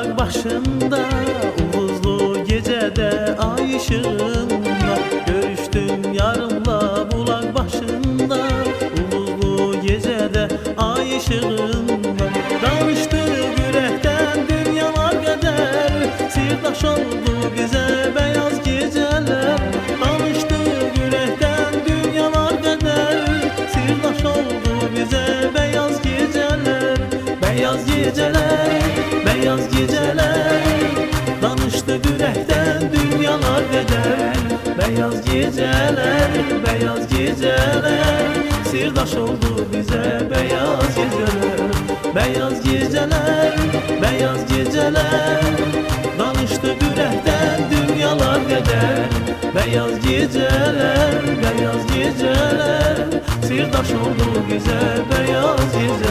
Bulak başında Uvuzlu gecede ay ışığında. Görüştüm yarımla bulak başında Uvuzlu gecede ay ışığında. Danıştık yürekten dünyalar kadar Sirdaş oldu bize beyaz geceler. Danıştık yürekten dünyalar kadar Sirdaş oldu bize beyaz geceler. Beyaz geceler, yürekten dünyalar bedel Beyaz geceler, beyaz geceler. Sirdaş oldu bize beyaz geceler Beyaz geceler, beyaz geceler. Danıştı yürekten dünyalar bedel Beyaz geceler, beyaz geceler. Sirdaş oldu bize beyaz geceler